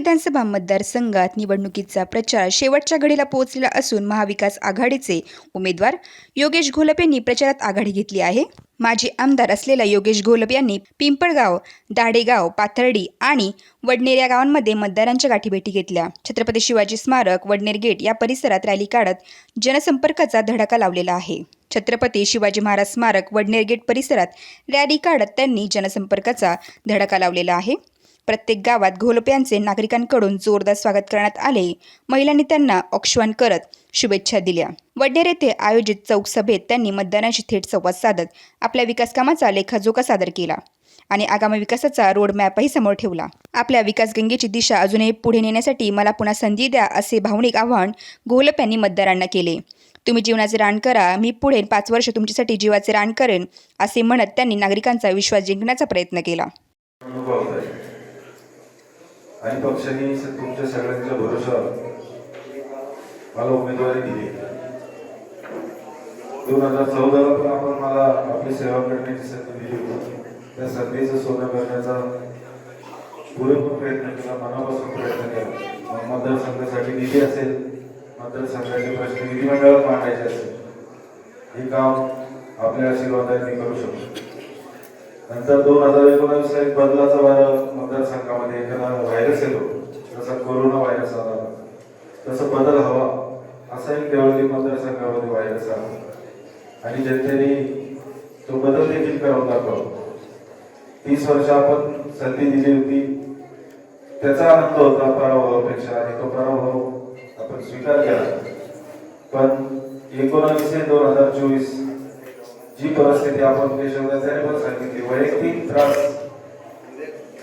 विधानसभा मतदारसंघात निवडणुकीचा प्रचार शेवटच्या घडीला पोहोचलेला असून महाविकास आघाडीचे उमेदवार योगेश घोलप यांनी प्रचारात आघाडी घेतली आहे. माजी आमदार असलेल्या योगेश घोलप यांनी पिंपळगाव दाडेगाव पाथर्डी आणि वडनेर या गावांमध्ये मतदारांच्या गाठीभेटी घेतल्या. छत्रपती शिवाजी स्मारक वडनेर गेट या परिसरात रॅली काढत जनसंपर्काचा धडाका लावलेला आहे. छत्रपती शिवाजी महाराज स्मारक वडनेर गेट परिसरात रॅली काढत त्यांनी जनसंपर्काचा धडाका लावलेला आहे. प्रत्येक गावात घोलप यांचे नागरिकांकडून जोरदार स्वागत करण्यात आले. महिलांनी त्यांना औक्षवान करत शुभेच्छा दिल्या. वडनेर येथे आयोजित चौक सभेत त्यांनी मतदारांशी थेट संवाद साधत आपल्या विकासकामाचा लेखाजोखा सादर केला आणि आगामी विकासाचा रोड मॅपही समोर ठेवला. आपल्या विकास गंगेची दिशा अजूनही पुढे नेण्यासाठी मला पुन्हा संधी द्या असे भावनिक आवाहन घोलप यांनी मतदारांना केले. तुम्ही जीवनाचे रान करा मी पुढे पाच वर्ष तुमच्यासाठी जीवाचे रान करेन असे म्हणत त्यांनी नागरिकांचा विश्वास जिंकण्याचा प्रयत्न केला. आणि पक्षाने तुमच्या सगळ्यांच्या भरोशावर मला उमेदवारी दिली. दोन हजार चौदाला पण आपण मला आपली सेवा करण्याची संधी दिली होती. त्या संधीचं सोनं करण्याचा पुरेपूर प्रयत्न केला मनापासून प्रयत्न केला. मतदारसंघासाठी निधी असेल मतदारसंघाचे प्रश्न विधिमंडळात मांडायचे असेल हे काम आपल्या आशीर्वादाने करू शकतो. नंतर दोन हजार एकोणावीस एक बदलाचा वारा मतदारसंघामध्ये एखादा व्हायरस येतो. जसा कोरोना व्हायरस आला. तसं बदल हवा. असा एक देवळी मतदारसंघामध्ये व्हायरस आला. आणि जनतेने तो बदल देखील करून दाखवला. तीस वर्ष आपण संधी दिली होती. त्याचा आनंद होता पराभवापेक्षा. आणि तो पराभव आपण स्वीकार केला. पण एकोणावीस ते दोन हजार चोवीस जी परिस्थिती आपण देशभरात त्याने पण सांगितली वैयक्तिक त्रास.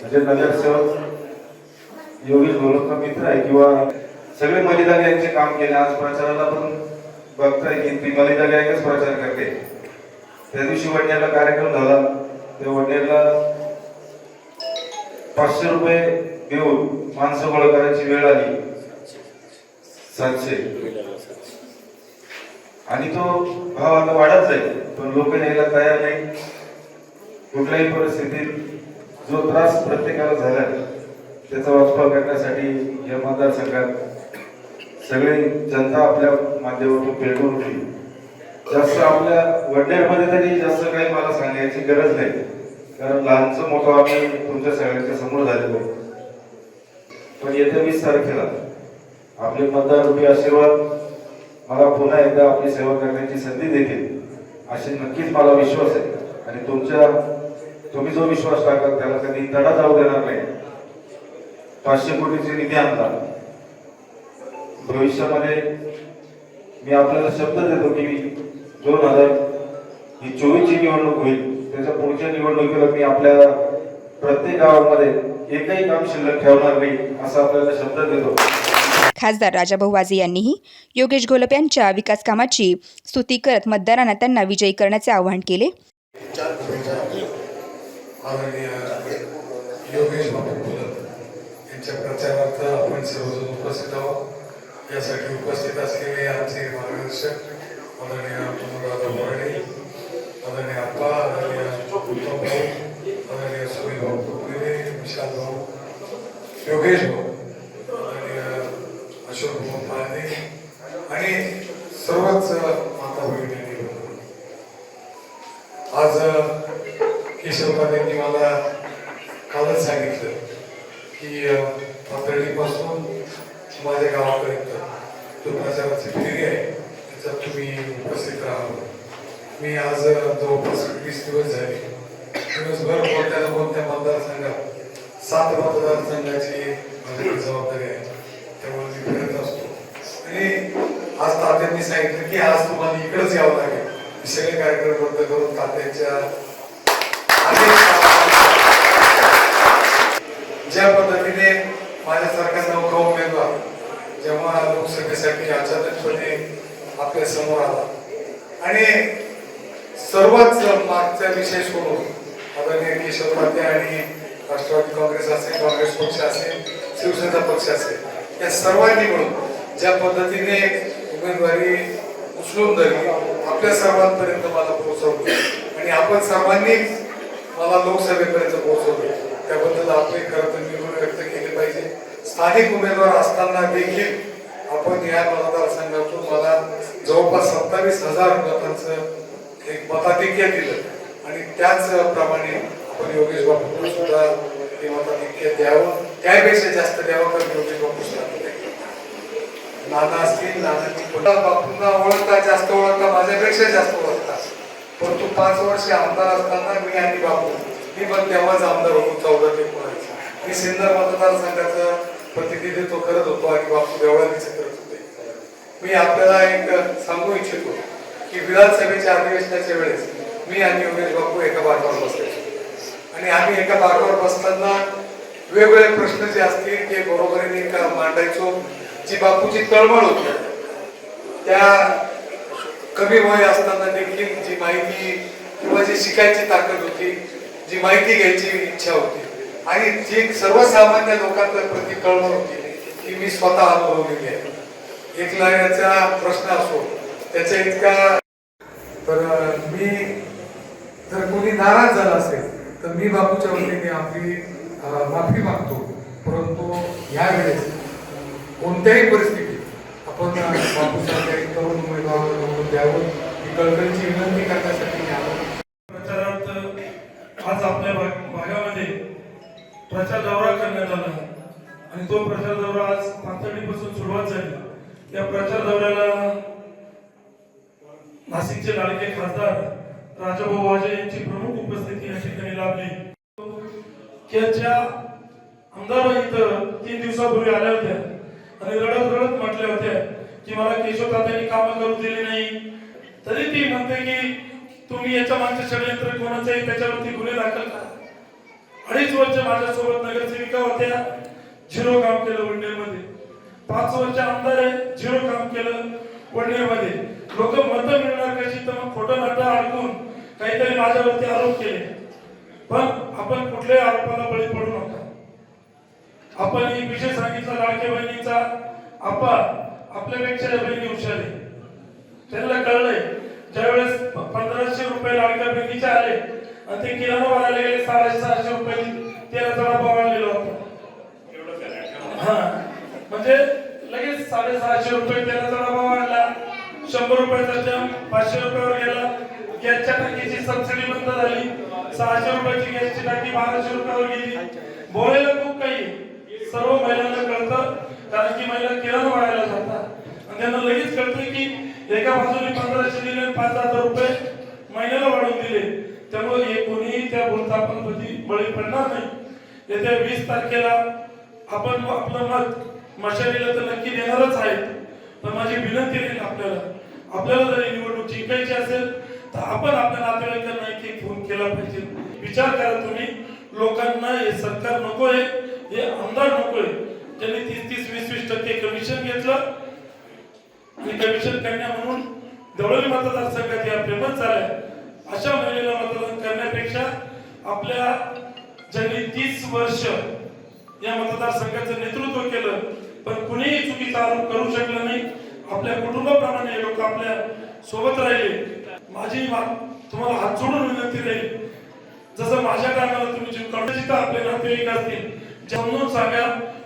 म्हणजे नगरसेवक योगेश गोलकचा मित्र आहे किंवा सगळे मलिदा यांचे काम केले आज प्रचाराला पण बघताय की ती मलिदा गायकच प्रचार करते. त्या दिवशी वडनेरला कार्यक्रम झाला. त्या वडनेरला पाचशे रुपये देऊन माणसं गोळा करायची वेळ आली. सातशे. आणि तो भाव आता वाढत जाईल पण लोक यायला तयार नाही. कुठल्याही परिस्थितीत जो त्रास प्रत्येकाला झाला त्याचा वाचपाव करण्यासाठी या मतदारसंघात सगळी जनता आपल्या माध्यमातून पेटवून उठली जास्त आपल्या वडनेरमध्ये तरी जास्त काही मला सांगायची गरज नाही. कारण लहानचं मोठं आम्ही तुमच्या सगळ्यांच्या समोर झालेलो पण येत्या वीस तारखेला आपले मतदार रुपये आशीर्वाद मला पुन्हा एकदा आपली सेवा करण्याची संधी देतील अशी नक्कीच मला विश्वास आहे. आणि तुमच्या तुम्ही जो विश्वास टाकाल त्याला कधी तडा जाऊ देणार नाही. पाचशे कोटीचे निधी आणला भविष्यामध्ये मी आपल्याला शब्द देतो की दोन हजार ही चोवीसची निवडणूक होईल. त्याच्या पुढच्या निवडणुकीला मी आपल्या प्रत्येक गावामध्ये एकही काम शिल्लक ठेवणार नाही असा आपल्याला शब्द देतो. खासदार राजाभाऊ वाजे यांनीही योगेश घोलप यांच्या विकास कामाची स्तुती करत मतदारांना त्यांना विजयी करण्याचे आवाहन केले. यासाठी उपस्थित असलेले आमचे मार्गदर्शक आदरणीय आदरणीय अप्पा आदरणीय सुनील भाऊ कुकरे विशाल भाऊ योगेश भाऊ आदरणीय अशोक भाऊ पाहणे आणि सर्वच माता भगिनी आज केशवराजांनी मला कालच सांगितलं की पातळीपासून माझ्या गावापर्यंत जो प्रचाराची फेरी आहे. त्याच्यात तुम्ही उपस्थित राहावं मी आज जवळपास वीस दिवस झाले. दिवसभर कोणत्या कोणत्या मतदारसंघात सात मतदारसंघाची माझ्याकडे जबाबदारी आहे. त्यामुळे मी फिरत असतो. आणि आज तात्यांनी सांगितलं की आज तुम्हाला इकडेच यावं लागेल. सगळे कार्यक्रम रद्द करून तात्यांच्या ज्या माझ्यासारखा नौका उमेदवार जेव्हा लोकसभेसाठी अचानकपणे आपल्यासमोर आला. आणि सर्वच मागचा विषय सोडून आदरणीय केशव पाटे आणि राष्ट्रवादी काँग्रेस असेल काँग्रेस पक्ष असेल शिवसेना पक्ष असेल या सर्वांनी मिळून ज्या पद्धतीने उमेदवारी उचलून धरली आपल्या सर्वांपर्यंत मला पोहोचवली आणि आपण सर्वांनी मला लोकसभेपर्यंत पोहोचवलं. त्याबद्दल आपले खरं तर व्यक्त केले पाहिजे. स्थानिक उमेदवार असताना देखील आपण या मतदारसंघातून मला जवळपास सत्तावीस हजार मतांचं एक मताधिक्य दिलं. आणि त्याचप्रमाणे आपण योगेश बापू सुद्धा हे मताधिक्य द्यावं. त्यापेक्षा जास्त द्यावं कारण योगेश बापू सुद्धा नाना असतील नानाची पुन्हा बापूंना ओळखता जास्त ओळखता माझ्यापेक्षा जास्त ओळखता. परंतु पाच वर्ष आमदार असताना मी आणि बापू मी पण तेव्हाच आमदार होतो चौदा ते एकोणावीस मी सिन्नर मतदारसंघाचा प्रतिनिधित्व करत होतो आणि बापू करत होते. मी आपल्याला एक सांगू इच्छितो की विधानसभेच्या अधिवेशनाच्या वेळेस मी आणि योगेश बापू एका बागावर बसायचो. आणि आम्ही एका बागावर बसताना वेगवेगळे प्रश्न जे असतील ते बरोबरीने मांडायचो. जी बापूची तळमळ होती त्या कमी वय असताना देखील जी माहिती किंवा जी शिकायची ताकद होती जी माहिती घ्यायची इच्छा होती. आणि जी सर्वसामान्य लोकांच्या प्रति कळमळ होती ती मी स्वतः अनुभवलेली आहे. एक याचा प्रश्न असो त्याच्या इतका तर मी जर कोणी नाराज झाला असेल तर मी बापूच्या वतीने आपली माफी मागतो. परंतु यावेळेस कोणत्याही परिस्थितीत आपण अं, बापूसारख्या एक तरुण उमेदवार निवडून द्यावं ही कळकळीची विनंती करण्यासाठी आलो. प्रचारात आज आपल्या भागामध्ये प्रचार दौरा करण्यात आला. आणि तो प्रचार दौरा आज तातडीपासून सुरुवात झाली. या प्रचार दौऱ्याला नाशिकचे लाडके खासदार राजाभाऊ वाजे यांची प्रमुख उपस्थिती या ठिकाणी लाभली. की ज्या इथं तीन दिवसापूर्वी आल्या होत्या आणि रडत रडत म्हटल्या होत्या की मला केशव तात्यांनी कामं करू दिली नाही. तरी ती म्हणते की तुम्ही याच्या मागचे षडयंत्र कोणाचं त्याच्यावरती गुन्हे दाखल करा. अडीच वर्ष माझ्यासोबत नगरसेविका होत्या. झिरो काम केलं वडनेरमध्ये. पाच वर्ष आमदार आहे झिरो काम केलं वडनेरमध्ये. लोक मत मिळणार कशी? तर मग खोटं नाटं अडकून काहीतरी माझ्यावरती आरोप केले. पण आपण कुठल्याही आरोपाला बळी पडू नका. आपण एक विषय सांगितला लाडके बहिणीचा आपण आपल्यापेक्षा बहिणी हुशार आहे. त्यांना कळलंय ज्यावेळेस पंधराशे रुपये लाडक्या बहिणीचे आले आणि ते किराणा भरायला गेले साडेसहाशे सहाशे रुपये तेलाचा डबा वाढलेला होता हा म्हणजे लगेच साडेसहाशे रुपये तेलाचा डबा वाढला शंभर रुपयाचा जम पाचशे रुपयावर गेला. गॅसच्या टाकीची सबसिडी बंद झाली. सहाशे रुपयाची गॅसची टाकी बाराशे रुपयावर गेली. बोलायला खूप काही. सर्व महिलांना कळतं. कारण की महिला किराणा वाढायला जातात. आणि त्यांना लगेच कळतं की एका बाजूने पंधराशे दिले पाच हजार रुपये महिन्याला वाढवून दिले. त्यामुळे हे कोणीही त्या बोलतापणामध्ये बळी पडणार नाही. येत्या वीस तारखेला आपण आपलं मत मशालीला तर नक्की देणारच आहेत. पण माझी विनंती राहील आपल्याला आपल्याला जर ही निवडणूक जिंकायची असेल तर आपण आपल्या नातेवाईकांना एक एक फोन केला पाहिजे. विचार करा तुम्ही लोकांना हे सरकार नकोय हे आमदार नकोय. ज्यांनी तीस तीस वीस वीस टक्के कमिशन घेतलं. आणि कमिशन करण्या म्हणून दवळी मतदारसंघात या फेमस झाल्या. अशा महिलेला मतदान करण्यापेक्षा आपल्या ज्यांनी तीस वर्ष या मतदारसंघाचं नेतृत्व केलं पण कुणीही चुकीचा आरोप करू शकलं नाही. आपल्या कुटुंबाप्रमाणे हे लोक आपल्यासोबत राहिले. माझी तुम्हाला हात जोडून विनंती राहील. जसं माझ्या टायमाला तुम्ही जिंकवलं जिथं आपले नातेवाईक असतील. समजून सांगा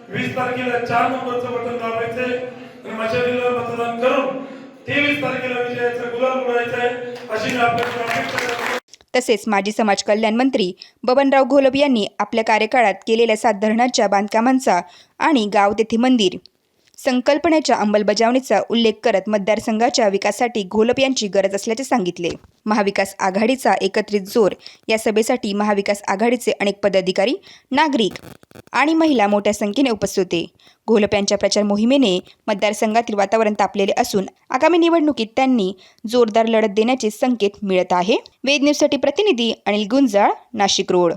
वीस तारखेला चार नंबरचं बटन दाबायचंय आणि माझ्या मशालीला मतदान करून तेवीस तारखेला विजयाचं गुलाल उडायचं आहे अशी मी आपल्याला तसेच माजी समाज कल्याण मंत्री बबनराव घोलप यांनी आपल्या कार्यकाळात केलेल्या सात धरणाच्या बांधकामांचा आणि गाव तेथे मंदिर संकल्पनेच्या अंमलबजावणीचा उल्लेख करत मतदारसंघाच्या विकासासाठी घोलप यांची गरज असल्याचे सांगितले. महाविकास आघाडीचा एकत्रित जोर या सभेसाठी महाविकास आघाडीचे अनेक पदाधिकारी नागरिक आणि महिला मोठ्या संख्येने उपस्थित होते. घोलप यांच्या प्रचार मोहिमेने मतदारसंघातील वातावरण तापलेले असून आगामी निवडणुकीत त्यांनी जोरदार लढत देण्याचे संकेत मिळत आहे. वेद न्यूजसाठी प्रतिनिधी अनिल गुंजाळ नाशिक रोड.